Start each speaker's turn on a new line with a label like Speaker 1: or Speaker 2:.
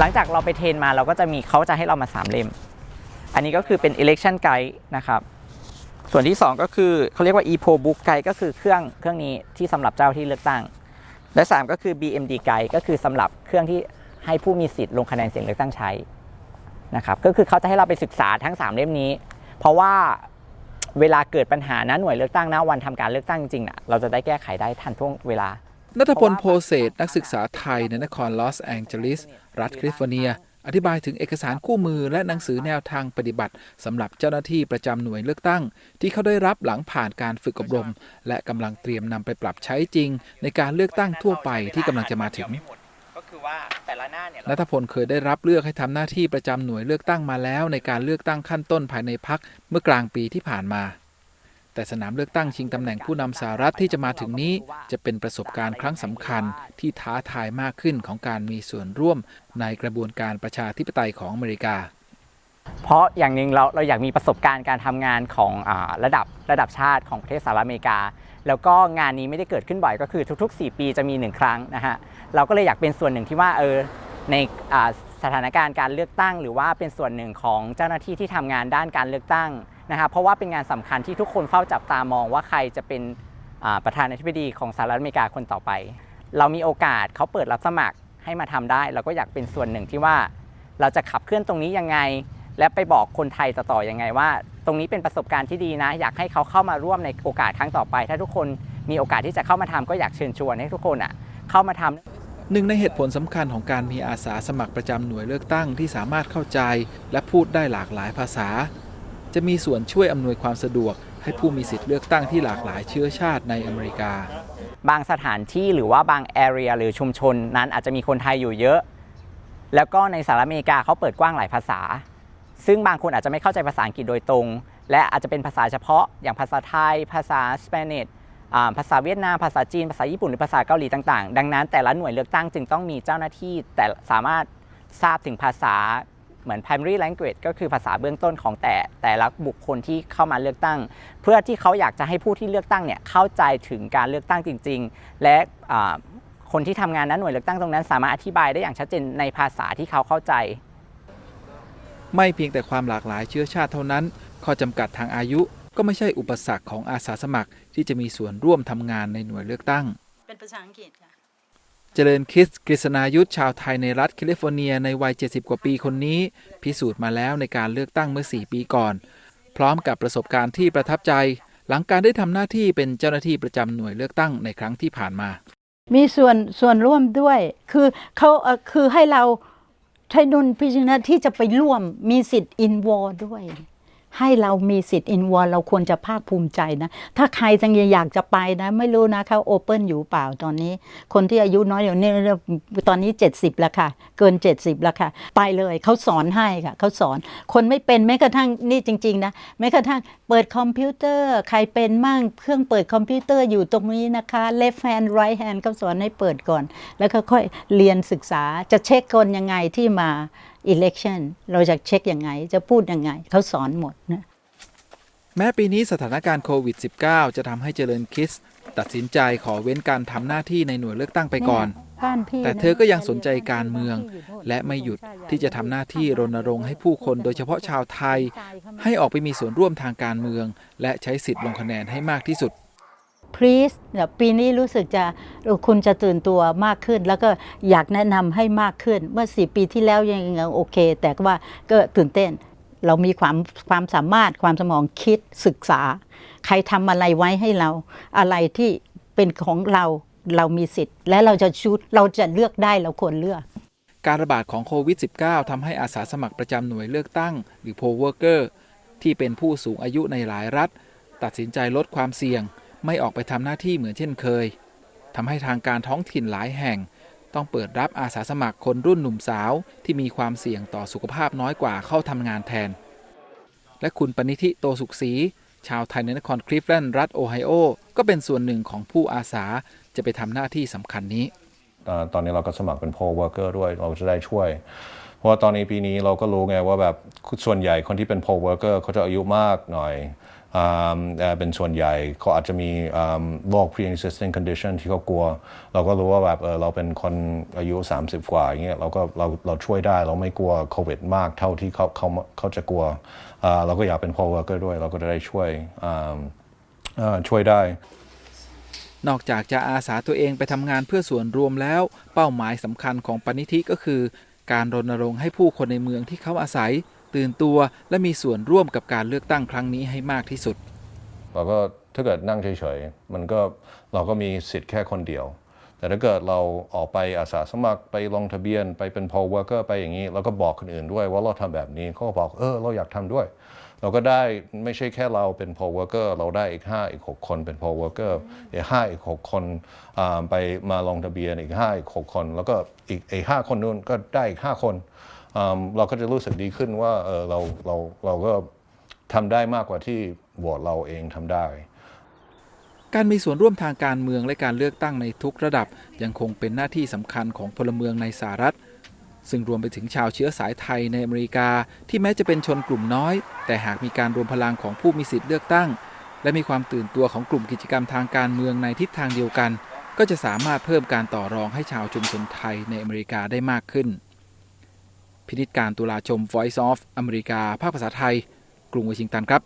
Speaker 1: หลังจากเราไปเทรนมาเราก็จะมีเขาจะให้เรามาสามเล่ม อันนี้ก็คือเป็น election guide นะครับ ส่วนที่ 2 ก็คือเขาเรียกว่า epo book guide ก็คือเครื่องเครื่องนี้ที่สำหรับเจ้าที่เลือกตั้ง และ 3 ก็คือ BMD guide ก็คือสำหรับเครื่องที่ให้ผู้มีสิทธิ์ลงคะแนนเสียงเลือกตั้งใช้นะครับก็คือเขาจะให้เราไปศึกษาทั้ง 3 เล่มนี้ เพราะว่าเวลาเกิดปัญหานะหน่วยเลือกตั้งนะวันทำการเลือกตั้งจริงๆนะเราจะได้แก้ไขได้ทันท่วงเวลา
Speaker 2: นัทพลโพเศษนักศึกษาไทยในนครลอสแองเจลิส รัฐแคลิฟอร์เนีย อธิบายถึงเอกสารคู่มือและหนังสือแนวทางปฏิบัติสำหรับเจ้าหน้าที่ประจำหน่วยเลือกตั้ง ที่เขาได้รับหลังผ่านการฝึกอบรม และกำลังเตรียมนำไปปรับใช้จริง ในการเลือกตั้งทั่วไปที่กำลังจะมาถึง
Speaker 1: ก็คือว่าแต่ละหน้าเนี่ย
Speaker 2: นัทพลเคยได้รับเลือกให้ทำหน้าที่ประจำหน่วยเลือกตั้งมาแล้ว ในการเลือกตั้งขั้นต้นภายในพักเมื่อกลางปีที่ผ่านมา แต่สนามเลือกตั้งชิงตำแหน่งผู้นำสหรัฐที่จะมาถึงนี้ จะเป็นประสบการณ์ครั้งสำคัญที่ท้าทายมากขึ้นของการมีส่วนร่วมในกระบวนการประชาธิปไตยของอเมริกา
Speaker 1: เพราะอย่างหนึ่งเราเราอยากมีประสบการณ์การทำงานของอาระดับระดับชาติของประเทศสหรัฐอเมริกา แล้วก็งานนี้ไม่ได้เกิดขึ้นบ่อยก็คือทุก ๆ 4 ปีจะมีหนึ่งครั้งนะฮะเราก็เลยอยากเป็นส่วนหนึ่งที่ว่าเออในอ่าสถานการณ์การเลือกตั้ง หรือว่าเป็นส่วนหนึ่งของเจ้าหน้าที่ที่ทำงานด้านการเลือกตั้ง นะครับเพราะว่าเป็นงานสำคัญที่ทุกคนเฝ้าจับตามองว่าใครจะเป็นประธานาธิบดีของสหรัฐอเมริกาคนต่อไป เรามีโอกาสเขาเปิดรับสมัครให้มาทำได้ เราก็อยากเป็นส่วนหนึ่งที่ว่า เราจะขับเคลื่อนตรงนี้ยังไง และไปบอกคนไทยต่อๆยังไงว่า ตรงนี้เป็นประสบการณ์ที่ดีนะ อยากให้เขาเข้ามาร่วมในโอกาสครั้งต่อไป ถ้าทุกคนมีโอกาสที่จะเข้ามาทำก็อยากเชิญชวนให้ทุกคนอะเข้ามาทำ
Speaker 2: หนึ่งในเหตุผลสำคัญของการมีอาสาสมัครประจำหน่วยเลือกตั้งที่สามารถเข้าใจ และพูดได้หลากหลายภาษา จะมีส่วนช่วยอำนวยความสะดวก ให้ผู้มีสิทธิเลือกตั้งที่หลากหลายเชื้อชาติในอเมริกา
Speaker 1: บางสถานที่หรือว่าบาง area หรือชุมชนนั้นอาจจะมีคนไทยอยู่เยอะ แล้วก็ในสหรัฐอเมริกาเขาเปิดกว้างหลายภาษา ซึ่งบางคนอาจจะไม่เข้าใจภาษาอังกฤษโดยตรง และอาจจะเป็นภาษาเฉพาะ อย่างภาษาไทย ภาษาสเปนิชภาษาเวียดนาม ภาษาจีน ภาษาญี่ปุ่น หรือภาษาเกาหลีต่าง ๆ ดังนั้นแต่ละหน่วยเลือกตั้งจึงต้องมีเจ้าหน้าที่แต่สามารถทราบถึงภาษา เหมือน primary language ก็คือภาษาเบื้องต้นของแต่แต่ละบุคคลที่เข้ามาเลือกตั้ง เพื่อที่เขาอยากจะให้ผู้ที่เลือกตั้งเนี่ยเข้าใจถึงการเลือกตั้งจริง ๆ และอ่าคนที่ทำงานนั้นหน่วยเลือกตั้งตรงนั้น สามารถอธิบายได้อย่างชัดเจนในภาษาที่เขาเข้าใจ
Speaker 2: ไม่เพียงแต่ความหลากหลายเชื้อชาติเท่านั้น ข้อจำกัดทางอายุก็ไม่ใช่อุปสรรคของอาสาสมัครที่จะมีส่วนร่วมทำงานในหน่วยเลือกตั้ง
Speaker 3: เป็นภาษาอังกฤษค่ะ
Speaker 2: เจริญคริสกฤษณายุทธชาวไทยในรัฐแคลิฟอร์เนียในวัย 70 กว่าปีคนนี้ พิสูจน์มาแล้วในการเลือกตั้งเมื่อ 4 ปีก่อน พร้อมกับประสบการณ์ที่ประทับใจ หลังการได้ทำหน้าที่เป็นเจ้าหน้าที่ประจำหน่วยเลือกตั้งในครั้งที่ผ่านมา
Speaker 3: มีส่วนส่วนร่วมด้วยคือเขาคือให้เราใช้ดุลพิจารณาที่จะไปร่วมมีสิทธิ์อินวอร์ด้วย ให้เรามีสิทธิ์อินวอร์เราควรจะภาคภูมิใจนะ ถ้าใครจังอยากจะไปนะ ไม่รู้นะเขาโอเปิลอยู่เปล่าตอนนี้ คนที่อายุน้อยอย่างนี้ตอนนี้ 70 แล้วค่ะ เกิน 70 แล้วค่ะ ไปเลยเขาสอนให้ค่ะเขาสอน คนไม่เป็นแม้กระทั่งนี่จริง ๆ นะแม้กระทั่งเปิดคอมพิวเตอร์ ใครเป็นมั่งเครื่องเปิดคอมพิวเตอร์อยู่ตรงนี้นะคะ left hand right hand เขาสอนให้เปิดก่อน แล้วก็ค่อยเรียนศึกษาจะเช็คคนยังไงที่มา election เราจะเช็คยังไง จะพูดยังไง เขาสอนหมดนะ
Speaker 2: แม้ปีนี้สถานการณ์โควิด -19 จะทำให้เจริญคริส ตัดสินใจขอเว้นการทำหน้าที่ในหน่วยเลือกตั้งไปก่อน
Speaker 3: บ้านพี่
Speaker 2: แต่เธอก็ยังสนใจการเมือง และไม่หยุดที่จะทำหน้าที่รณรงค์ให้ผู้คนโดยเฉพาะชาวไทย ให้ออกไปมีส่วนร่วมทางการเมือง และใช้สิทธิ์ลงคะแนนให้มากที่สุด
Speaker 3: พรีสเนี่ยปีนี้รู้สึกจะคุณจะตื่นตัวมากขึ้น แล้วก็อยากแนะนำให้มากขึ้นเมื่อสี่ปีที่แล้วยังยังโอเค แต่ว่าก็ตื่นเต้น เรามีความความสามารถความสมองคิดศึกษา ใครทำอะไรไว้ให้เราอะไรที่เป็นของเราเรามีสิทธิ์ และเราจะชูเราจะเลือกได้เราควรเลือก
Speaker 2: การระบาดของโควิด -19 ทำให้อาสาสมัครประจำหน่วยเลือกตั้ง หรือ poll worker ที่เป็นผู้สูงอายุในหลายรัฐ ตัดสินใจลดความเสี่ยง ไม่ออกไปทำหน้าที่เหมือนเช่นเคยทำให้ทางการท้องถิ่นหลายแห่ง ต้องเปิดรับอาสาสมัครคนรุ่นหนุ่มสาวที่มีความเสี่ยงต่อสุขภาพน้อยกว่าเข้าทำงานแทน และคุณปณิธิโตสุขศรีชาวไทยในนครคลิฟแลนด์รัฐโอไฮโอ ก็เป็นส่วนหนึ่งของผู้อาสาจะไปทำหน้าที่สำคัญนี้
Speaker 4: ตอนนี้เราก็สมัครเป็น poll worker ด้วยเราจะได้ช่วย เพราะว่าตอนนี้ปีนี้เราก็รู้ไงว่าแบบส่วนใหญ่คนที่เป็น poll worker เขาจะอายุมากหน่อย เออ่าเป็นส่วนใหญ่เขาอาจจะมีโรค pre-existing condition ที่เขากลัว เราก็รู้ว่าแบบเราเป็นคนอายุ 30 กว่าอย่างเงี้ยเราก็เราเราช่วยได้เราไม่กลัวโควิดมากเท่าที่เขาเขาเขาจะกลัว เราก็อยากเป็น poll worker ด้วย เราก็จะได้ช่วยช่วยได้
Speaker 2: นอกจากจะอาสาตัวเองไปทำงานเพื่อส่วนรวมแล้ว เป้าหมายสำคัญของปณิธิก็คือ การรณรงค์ให้ผู้คนในเมืองที่เขาอาศัย ตื่นตัว และมีส่วนร่วมกับการเลือกตั้งครั้งนี้ให้มากที่สุด
Speaker 4: เราก็ถ้าเกิดนั่งเฉยๆ มันก็เราก็มีสิทธิ์แค่คนเดียว แต่ถ้าเกิดเราออกไปอาสาสมัครไปลงทะเบียน ไปเป็น poll worker ไปอย่างนี้แล้วก็บอกคนอื่นด้วยว่าเราทำแบบนี้เขาก็บอกเออเราอยากทำด้วย เราก็ได้ไม่ใช่แค่เราเป็น poll worker เราได้อีก 5 อีก 6 คนเป็น poll worker อีก5อีก 6 คนไปมาลงทะเบียนอีก 5 อีก 6 คน แล้วก็อีกอีก5คนนู้นก็ได้อีก 5 คน เราก็จะรู้สึกดีขึ้นว่าเออเราเราเราก็ทำได้มากกว่าที่โหวตเราเองทำได้
Speaker 2: การมีส่วนร่วมทางการเมืองและการเลือกตั้งในทุกระดับยังคงเป็นหน้าที่สำคัญของพลเมืองในสหรัฐ ซึ่งรวมไปถึงชาวเชื้อสายไทยในอเมริกาที่แม้จะเป็นชนกลุ่มน้อย แต่หากมีการรวมพลังของผู้มีสิทธิ์เลือกตั้ง และมีความตื่นตัวของกลุ่มกิจกรรมทางการเมืองในทิศทางเดียวกัน ก็จะสามารถเพิ่มการต่อรองให้ชาวชุมชนไทยในอเมริกาได้มากขึ้น พินิจการตุลาชม Voice of อเมริกา ภาคภาษาไทย กรุงวอชิงตันครับ